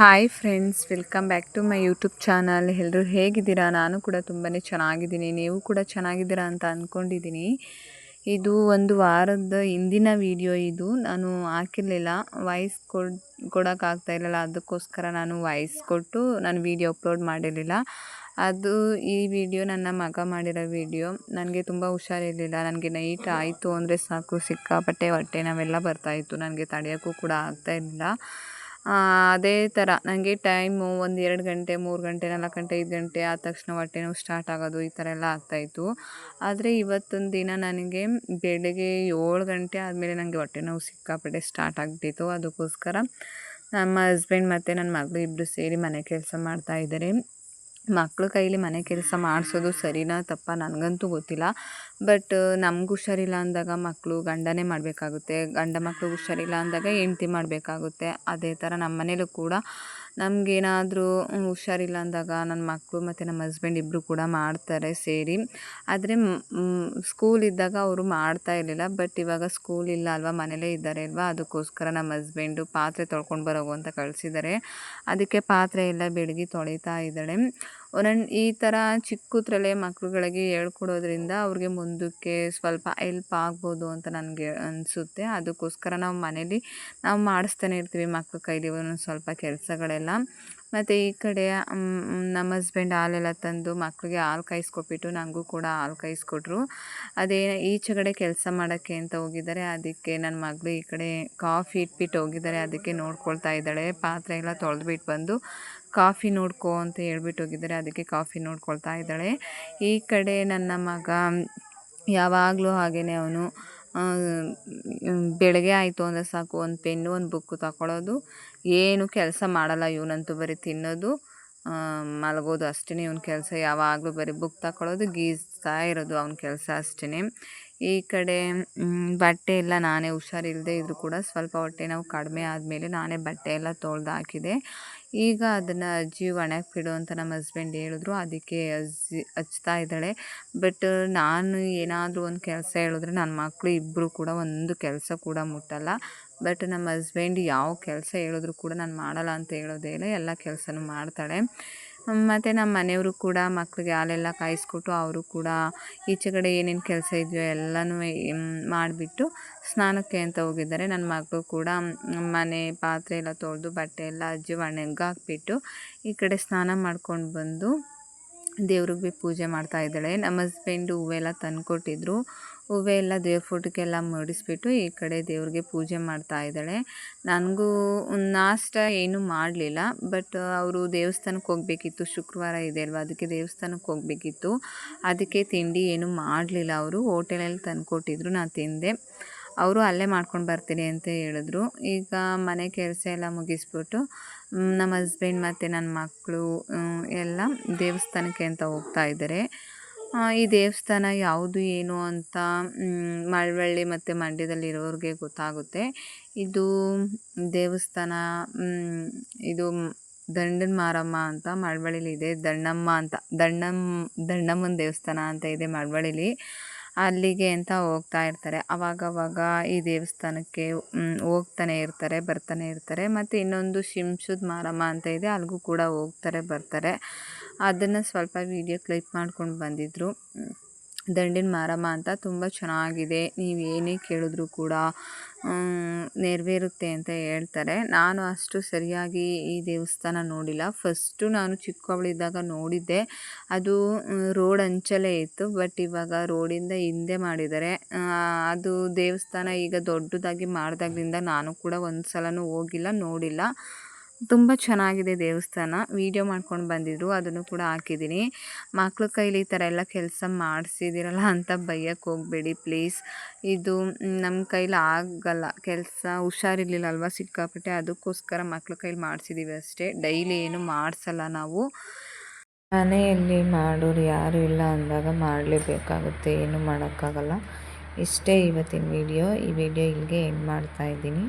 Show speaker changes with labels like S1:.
S1: Hi friends welcome back to my YouTube channel ಎಲ್ಲರೂ ಹೇಗಿದ್ದೀರಾ? ನಾನು ಕೂಡ ತುಂಬಾ ಚೆನ್ನಾಗಿದ್ದೀನಿ. ನೀವು ಕೂಡ ಚೆನ್ನಾಗಿದ್ದೀರಾ ಅಂತ ಅಂದ್ಕೊಂಡಿದ್ದೀನಿ ಇದು ಒಂದು ವಾರದ ಹಿಂದಿನ ವಿಡಿಯೋ ಇದು. ನಾನು ಹಾಕಿರಲಿಲ್ಲ. ವಾಯ್ಸ್ ಕೊಡ್, ಕೊಡೋಕ್ಕಾಗ್ತಾ ಇರಲಿಲ್ಲ. ಅದಕ್ಕೋಸ್ಕರ ನಾನು ವಾಯ್ಸ್ ಕೊಟ್ಟು ನಾನು ವಿಡಿಯೋ ಅಪ್ಲೋಡ್ ಮಾಡಿರಲಿಲ್ಲ. ಅದು ಈ ವಿಡಿಯೋ ನನ್ನ ಮಗ ಮಾಡಿರೋ ವಿಡಿಯೋ ನನಗೆ ತುಂಬ ಹುಷಾರಿರಲಿಲ್ಲ. ನನಗೆ ನೈಟ್ ಆಯಿತು ಅಂದರೆ ಸಾಕು. ಸಿಕ್ಕಾಪಟ್ಟೆ ಹೊಟ್ಟೆ ನಾವೆಲ್ಲ ಬರ್ತಾಯಿತ್ತು ನನಗೆ ತಡೆಯೋಕ್ಕೂ ಕೂಡ ಆಗ್ತಾ ಇರಲಿಲ್ಲ. ಅದೇ ಥರ ನನಗೆ ಟೈಮು ಒಂದು ಎರಡು ಗಂಟೆ, ಮೂರು ಗಂಟೆ, ನಾಲ್ಕು ಗಂಟೆ, ಐದು ಗಂಟೆ ಆದ ತಕ್ಷಣ ಹೊಟ್ಟೆ ನೋವು ಸ್ಟಾರ್ಟ್ ಆಗೋದು ಈ ಥರ ಎಲ್ಲ ಆಗ್ತಾಯಿತ್ತು ಆದರೆ ಇವತ್ತೊಂದು ದಿನ ನನಗೆ ಬೆಳಗ್ಗೆ ಏಳು ಗಂಟೆ ಆದಮೇಲೆ ನನಗೆ ಹೊಟ್ಟೆ ನೋವು ಸಿಕ್ಕಾಪಟ್ಟೆ ಸ್ಟಾರ್ಟ್ ಆಗಿಬಿಟ್ಟಿತ್ತು ಅದಕ್ಕೋಸ್ಕರ ನಮ್ಮ ಹಸ್ಬೆಂಡ್ ಮತ್ತು ನನ್ನ ಮಗಳು ಇಬ್ಬರು ಸೇರಿ ಮನೆ ಕೆಲಸ ಮಾಡ್ತಾಯಿದ್ದಾರೆ ಮಕ್ಳ ಕೈಲಿ ಮನೆ ಕೆಲಸ ಮಾಡಿಸೋದು ಸರಿನಾ ತಪ್ಪ ನನಗಂತೂ ಗೊತ್ತಿಲ್ಲ. ಬಟ್, ನಮ್ಗೆ ಹುಷಾರಿಲ್ಲ ಅಂದಾಗ ಮಕ್ಕಳು ಗಂಡನೇ ಮಾಡಬೇಕಾಗುತ್ತೆ. ಗಂಡ ಮಕ್ಕಳು ಹುಷಾರಿಲ್ಲ ಅಂದಾಗ ಹೆಂಡ್ತಿ ಮಾಡಬೇಕಾಗುತ್ತೆ. ಅದೇ ಥರ ನಮ್ಮ ಮನೇಲೂ ಕೂಡ ನಮಗೇನಾದರೂ ಹುಷಾರಿಲ್ಲ ಅಂದಾಗ ನನ್ನ ಮಕ್ಕಳು ಮತ್ತು ನಮ್ಮ ಹಸ್ಬೆಂಡ್ ಇಬ್ಬರು ಕೂಡ ಮಾಡ್ತಾರೆ ಸೇರಿ. ಆದರೆ ಸ್ಕೂಲ್ ಇದ್ದಾಗ ಅವರು ಮಾಡ್ತಾ ಇರಲಿಲ್ಲ. ಬಟ್, ಇವಾಗ ಸ್ಕೂಲ್ ಇಲ್ಲ ಅಲ್ವಾ, ಮನೇಲೇ ಇದ್ದಾರೆ ಅಲ್ವಾ, ಅದಕ್ಕೋಸ್ಕರ ನಮ್ಮ ಹಸ್ಬೆಂಡು ಪಾತ್ರೆ ತೊಳ್ಕೊಂಡು ಬರೋಗು ಅಂತ ಕಳಿಸಿದ್ದಾರೆ. ಅದಕ್ಕೆ ಪಾತ್ರೆ ಎಲ್ಲ ಬೆಳಗ್ಗೆ ತೊಳಿತಾ ಇದ್ದಾಳೆ. ಒಂದೊಂದು ಈ ಥರ ಚಿಕ್ಕದ್ರಲ್ಲೇ ಮಕ್ಳುಗಳಿಗೆ ಹೇಳ್ಕೊಡೋದ್ರಿಂದ ಅವ್ರಿಗೆ ಮುಂದಕ್ಕೆ ಸ್ವಲ್ಪ ಎಲ್ಪ್ ಆಗ್ಬೋದು ಅಂತ ನನಗೆ ಅನಿಸುತ್ತೆ. ಅದಕ್ಕೋಸ್ಕರ ನಾವು ಮನೇಲಿ ನಾವು ಮಾಡಿಸ್ತಾನೆ ಇರ್ತೀವಿ ಮಕ್ಳ ಕೈಲಿ ಒಂದೊಂದು ಸ್ವಲ್ಪ ಕೆಲಸಗಳೆಲ್ಲ. ಮತ್ತು ಈ ಕಡೆ ನಮ್ಮ ಹಸ್ಬೆಂಡ್ ಹಾಲೆಲ್ಲ ತಂದು ಮಕ್ಕಳಿಗೆ ಹಾಲು ಕಾಯಿಸ್ಕೊಟ್ಬಿಟ್ಟು ನನಗೂ ಕೂಡ ಹಾಲು ಕಾಯಿಸ್ಕೊಟ್ರು. ಅದೇ ಈಚೆಗಡೆ ಕೆಲಸ ಮಾಡೋಕ್ಕೆ ಅಂತ ಹೋಗಿದ್ದಾರೆ. ಅದಕ್ಕೆ ನನ್ನ ಮಗಳು ಈ ಕಡೆ ಕಾಫಿ ಇಟ್ಬಿಟ್ಟು ಹೋಗಿದ್ದಾರೆ. ಅದಕ್ಕೆ ನೋಡ್ಕೊಳ್ತಾ ಇದ್ದಾಳೆ. ಪಾತ್ರೆ ಎಲ್ಲ ತೊಳೆದ್ಬಿಟ್ಟು ಬಂದು ಕಾಫಿ ನೋಡ್ಕೊ ಅಂತ ಹೇಳ್ಬಿಟ್ಟು ಹೋಗಿದ್ದಾರೆ. ಅದಕ್ಕೆ ಕಾಫಿ ನೋಡ್ಕೊಳ್ತಾ ಇದ್ದಾಳೆ. ಈ ಕಡೆ ನನ್ನ ಮಗ ಯಾವಾಗಲೂ ಹಾಗೆಯೇ ಅವನು. ಬೆಳಗ್ಗೆ ಆಯಿತು ಅಂದರೆ ಸಾಕು. ಒಂದು ಪೆನ್ನು, ಒಂದು ಬುಕ್ಕು ತಗೊಳ್ಳೋದು ಏನು ಕೆಲಸ ಮಾಡಲ್ಲ ಇವನಂತೂ ಬರೀ ತಿನ್ನೋದು. ಮಲಗೋದು ಅಷ್ಟೇ ಇವನ ಕೆಲಸ ಯಾವಾಗಲೂ ಬರೀ ಬುಕ್ ತಗೊಳ್ಳೋದು ಗೀಜ್ತಾ ಇರೋದು ಅವ್ನ ಕೆಲಸ ಅಷ್ಟೇ ಈ ಕಡೆ ಬಟ್ಟೆ ಎಲ್ಲ ನಾನೇ ಹುಷಾರಿಲ್ಲದೆ ಇದ್ದರೂ ಕೂಡ ಸ್ವಲ್ಪ ಹೊಟ್ಟೆ ನೋವು ಕಡಿಮೆ ಆದಮೇಲೆ ನಾನೇ ಬಟ್ಟೆ ಎಲ್ಲ ತೊಳ್ದು ಹಾಕಿದೆ. ಈಗ ಅದನ್ನು ಅಜ್ಜಿ ಒಣಗಿ ಬಿಡು ಅಂತ ನಮ್ಮ ಹಸ್ಬೆಂಡ್ ಹೇಳಿದ್ರು. ಅದಕ್ಕೆ ಅಜ್ಜಿ ಹಚ್ತಾ ಇದ್ದಾಳೆ. ಬಟ್ ನಾನು ಏನಾದರೂ ಒಂದು ಕೆಲಸ ಹೇಳಿದ್ರೆ ನನ್ನ ಮಕ್ಕಳು ಇಬ್ಬರು ಕೂಡ ಒಂದು ಕೆಲಸ ಕೂಡ ಮುಟ್ಟಲ್ಲ. ಬಟ್ ನಮ್ಮ ಹಸ್ಬೆಂಡ್ ಯಾವ ಕೆಲಸ ಹೇಳಿದ್ರು ಕೂಡ ನಾನು ಮಾಡಲ್ಲ ಅಂತ ಹೇಳೋದೇ ಇಲ್ಲ. ಎಲ್ಲ ಕೆಲಸನೂ ಮಾಡ್ತಾಳೆ. ಮತ್ತು ನಮ್ಮ ಮನೆಯವರು ಕೂಡ ಮಕ್ಕಳಿಗೆ ಹಾಲೆಲ್ಲ ಕಾಯಿಸ್ಕೊಟ್ಟು ಅವರು ಕೂಡ ಈಚೆಗಡೆ ಏನೇನು ಕೆಲಸ ಇದೆಯೋ ಎಲ್ಲನೂ ಮಾಡಿಬಿಟ್ಟು ಸ್ನಾನಕ್ಕೆ ಅಂತ ಹೋಗಿದ್ದಾರೆ. ನನ್ನ ಮಗಳು ಕೂಡ ಮನೆ ಪಾತ್ರೆ ಎಲ್ಲ ತೊಳೆದು ಬಟ್ಟೆ ಎಲ್ಲ ಅಜ್ಜಿ ಒಣಗಾಕ್ಬಿಟ್ಟು ಈ ಕಡೆ ಸ್ನಾನ ಮಾಡ್ಕೊಂಡು ಬಂದು ದೇವ್ರಿಗೆ ಪೂಜೆ ಮಾಡ್ತಾ ಇದ್ದಾಳೆ. ನಮ್ಮ ಹಸ್ಬೆಂಡು ಹೂವೆಲ್ಲ ತಂದುಕೊಟ್ಟಿದ್ರು. ಹೂವೆಲ್ಲ ದೇವ್ರ ಫೋಟೋಕ್ಕೆಲ್ಲ ಮುಡಿಸ್ಬಿಟ್ಟು ಈ ಕಡೆ ದೇವ್ರಿಗೆ ಪೂಜೆ ಮಾಡ್ತಾ ಇದ್ದಾಳೆ. ನನಗೂ ನಾಷ್ಟ ಏನೂ ಮಾಡಲಿಲ್ಲ, ಬಟ್ ಅವರು ದೇವಸ್ಥಾನಕ್ಕೆ ಹೋಗಬೇಕಿತ್ತು, ಶುಕ್ರವಾರ ಇದೆ ಅಲ್ವಾ, ಅದಕ್ಕೆ ದೇವಸ್ಥಾನಕ್ಕೆ ಹೋಗಬೇಕಿತ್ತು. ಅದಕ್ಕೆ ತಿಂಡಿ ಏನೂ ಮಾಡಲಿಲ್ಲ ಅವರು, ಹೋಟೆಲಲ್ಲಿ ತಂದುಕೊಟ್ಟಿದ್ರು ನಾನು ತಿಂದೆ. ಅವರು ಅಲ್ಲೇ ಮಾಡ್ಕೊಂಡು ಬರ್ತೀನಿ ಅಂತ ಹೇಳಿದ್ರು. ಈಗ ಮನೆ ಕೆಲಸ ಎಲ್ಲ ಮುಗಿಸ್ಬಿಟ್ಟು ನಮ್ಮ ಹಸ್ಬೆಂಡ್ ಮತ್ತು ನನ್ನ ಮಕ್ಕಳು ಎಲ್ಲ ದೇವಸ್ಥಾನಕ್ಕೆ ಅಂತ ಹೋಗ್ತಾ ಇದ್ದಾರೆ. ಈ ದೇವಸ್ಥಾನ ಯಾವುದು ಏನು ಅಂತ ಮಳವಳ್ಳಿ ಮತ್ತು ಮಂಡ್ಯದಲ್ಲಿರೋರಿಗೆ ಗೊತ್ತಾಗುತ್ತೆ. ಇದು ದೇವಸ್ಥಾನ ಇದು ದಂಡನ ಮಾರಮ್ಮ ಅಂತ ಇದೆ. ದಣ್ಣಮ್ಮ ಅಂತ ದಣ್ಣಮ್ಮ ದಣ್ಣಮ್ಮನ ದೇವಸ್ಥಾನ ಅಂತ ಇದೆ ಮಳವಳ್ಳಿಲಿ. ಅಲ್ಲಿಗೆ ಅಂತ ಹೋಗ್ತಾ ಇರ್ತಾರೆ. ಅವಾಗವಾಗ ಈ ದೇವಸ್ಥಾನಕ್ಕೆ ಹೋಗ್ತಾನೆ ಇರ್ತಾರೆ, ಬರ್ತಾನೆ ಇರ್ತಾರೆ. ಮತ್ತು ಇನ್ನೊಂದು ಶಿಂಶುದ್ ಮಾರಮ್ಮ ಅಂತ ಇದೆ ಅಲ್ಲಿಗೂ ಕೂಡ ಹೋಗ್ತಾರೆ, ಬರ್ತಾರೆ. ಅದನ್ನು ಸ್ವಲ್ಪ ವೀಡಿಯೋ ಕ್ಲಿಪ್ ಮಾಡ್ಕೊಂಡು ಬಂದಿದ್ದರು ದಂಡಿನ ಮಾರಮ್ಮ ಅಂತ ತುಂಬ ಚೆನ್ನಾಗಿದೆ. ನೀವು ಏನೇ ಕೇಳಿದ್ರು ಕೂಡ ನೆರವೇರುತ್ತೆ ಅಂತ ಹೇಳ್ತಾರೆ. ನಾನು ಅಷ್ಟು ಸರಿಯಾಗಿ ಈ ದೇವಸ್ಥಾನ ನೋಡಿಲ್ಲ. ಫಸ್ಟು ನಾನು ಚಿಕ್ಕವಳಿದ್ದಾಗ ನೋಡಿದ್ದೆ. ಅದು ರೋಡ್ ಅಂಚಲ್ಲೇ ಇತ್ತು. ಬಟ್ ಇವಾಗ ರೋಡಿಂದ ಹಿಂದೆ ಮಾಡಿದ್ದಾರೆ. ಅದು ದೇವಸ್ಥಾನ ಈಗ ದೊಡ್ಡದಾಗಿ ಮಾಡಿದಾಗ್ಲಿಂದ ನಾನು ಕೂಡ ಒಂದು ಸಲನೂ ಹೋಗಿಲ್ಲ, ನೋಡಿಲ್ಲ. ತುಂಬ ಚೆನ್ನಾಗಿದೆ ದೇವಸ್ಥಾನ. ವೀಡಿಯೋ ಮಾಡ್ಕೊಂಡು ಬಂದಿದ್ರು, ಅದನ್ನು ಕೂಡ ಹಾಕಿದ್ದೀನಿ. ಮಕ್ಳ ಕೈಲಿ ಈ ಥರ ಎಲ್ಲ ಕೆಲಸ ಮಾಡಿಸಿದಿರಲ್ಲ ಅಂತ ಬೈಯಕ್ಕೆ ಹೋಗಬೇಡಿ ಪ್ಲೀಸ್. ಇದು ನಮ್ಮ ಕೈಲಿ ಆಗಲ್ಲ, ಕೆಲಸ ಹುಷಾರಿರ್ಲಿಲ್ಲ ಅಲ್ವಾ ಸಿಕ್ಕಾಪಟ್ಟೆ, ಅದಕ್ಕೋಸ್ಕರ ಮಕ್ಳ ಕೈಲಿ ಮಾಡಿಸಿದ್ದೀವಿ ಅಷ್ಟೇ. ಡೈಲಿ ಏನು ಮಾಡಿಸಲ್ಲ ನಾವು. ಮನೆಯಲ್ಲಿ ಮಾಡೋರು ಯಾರು ಇಲ್ಲ ಅಂದಾಗ ಮಾಡಲೇಬೇಕಾಗುತ್ತೆ, ಏನು ಮಾಡೋಕ್ಕಾಗಲ್ಲ. ಇಷ್ಟೇ ಇವತ್ತಿನ ವಿಡಿಯೋ. ಈ ವಿಡಿಯೋ ಇಲ್ಲಿಗೆ ಎಂಡ್ ಮಾಡ್ತಾಯಿದ್ದೀನಿ